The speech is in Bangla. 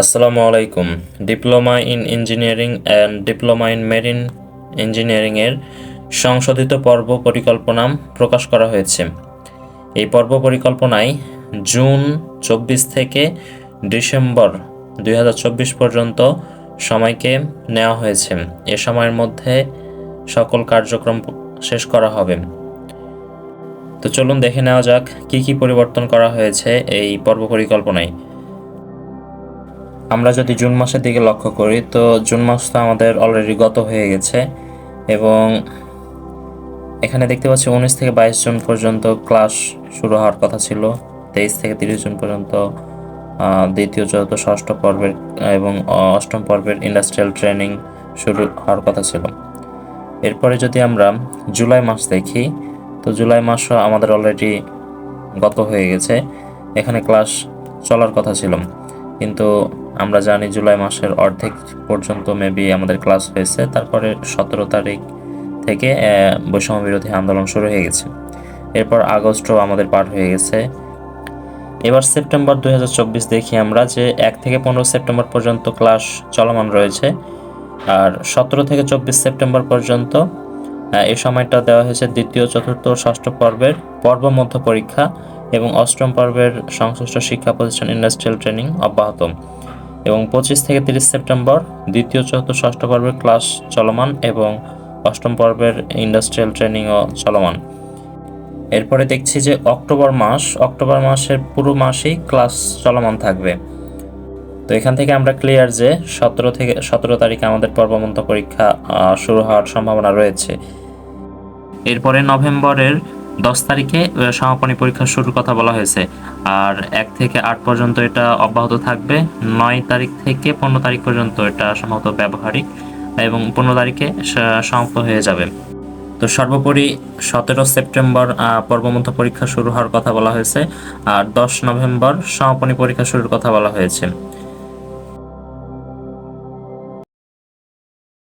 আসসালামু আলাইকুম। Diploma in engineering and diploma in marine ইঞ্জিনিয়ারিংয়ের সংশোধিত পর্ব পরিকল্পনা প্রকাশ করা হয়েছে। এই পর্ব পরিকল্পনায় জুন চব্বিশ থেকে ডিসেম্বর দুই হাজার চব্বিশ পর্যন্ত সময়কে নেওয়া হয়েছে। এ সময়ের মধ্যে সকল কার্যক্রম শেষ করা হবে। তো চলুন দেখে নেওয়া যাক কি কি পরিবর্তন করা হয়েছে এই পর্ব পরিকল্পনায়। আমরা যদি জুন মাসের দিকে লক্ষ্য করি, তো জুন মাস তো আমাদের অলরেডি গত হয়ে গেছে এবং এখানে দেখতে পাচ্ছি উনিশ থেকে বাইশ জুন পর্যন্ত ক্লাস শুরু হওয়ার কথা ছিল। তেইশ থেকে তিরিশ জুন পর্যন্ত দ্বিতীয়, চতুর্থ, ষষ্ঠ পর্বের এবং অষ্টম পর্বের ইন্ডাস্ট্রিয়াল ট্রেনিং শুরু হওয়ার কথা ছিল। এরপরে যদি আমরা জুলাই মাস দেখি, তো জুলাই মাসও আমাদের অলরেডি গত হয়ে গেছে। এখানে ক্লাস চলার কথা ছিল। কিন্তু আমরা জানি জুলাই মাসের অর্ধেক পর্যন্ত মেবি আমাদের ক্লাস হয়েছে। তারপরে সতেরো তারিখ থেকে বৈষম্য বিরোধী আন্দোলন শুরু হয়ে গেছে। এরপর আগস্টও আমাদের পার হয়ে গেছে। এবার সেপ্টেম্বর দু হাজার চব্বিশ দেখি আমরা যে এক থেকে পনেরো সেপ্টেম্বর পর্যন্ত ক্লাস চলমান রয়েছে। আর সতেরো থেকে চব্বিশ সেপ্টেম্বর পর্যন্ত এই সময়টা দেওয়া হয়েছে দ্বিতীয়, চতুর্থ ষষ্ঠ পর্বের পর্ব মধ্য পরীক্ষা এবং অষ্টম পর্বের সংশ্লিষ্ট শিক্ষা প্রতিষ্ঠান ইন্ডাস্ট্রিয়াল ট্রেনিং অব্যাহত। এবং পঁচিশ থেকে তিরিশ সেপ্টেম্বর দ্বিতীয়, চতুর্থ, ষষ্ঠ পর্বের ক্লাস চলমান এবং অষ্টম পর্বের ইন্ডাস্ট্রিয়াল ট্রেনিংও চলমান। এরপরে দেখছি যে অক্টোবর মাস, অক্টোবর মাসের পুরো মাসেই ক্লাস চলমান থাকবে। তো এখান থেকে আমরা ক্লিয়ার যে সতেরো থেকে, সতেরো তারিখে আমাদের পর্বমন্ত পরীক্ষা শুরু হওয়ার সম্ভাবনা রয়েছে। এরপরে নভেম্বরের দশ তারিখে সমাপনী পরীক্ষা শুরুর কথা বলা হয়েছে। আর এক থেকে আট পর্যন্ত এটা অব্যাহত থাকবে। নয় তারিখ থেকে পনেরো তারিখ পর্যন্ত এটা সম্ভবত ব্যবহারিক এবং পনেরো তারিখে সমাপ্ত হয়ে যাবে। তো সর্বোপরি সতেরো সেপ্টেম্বর পর্বমধ্য পরীক্ষা শুরু হওয়ার কথা বলা হয়েছে। আর দশ নভেম্বর সমাপনী পরীক্ষা শুরুর কথা বলা হয়েছে।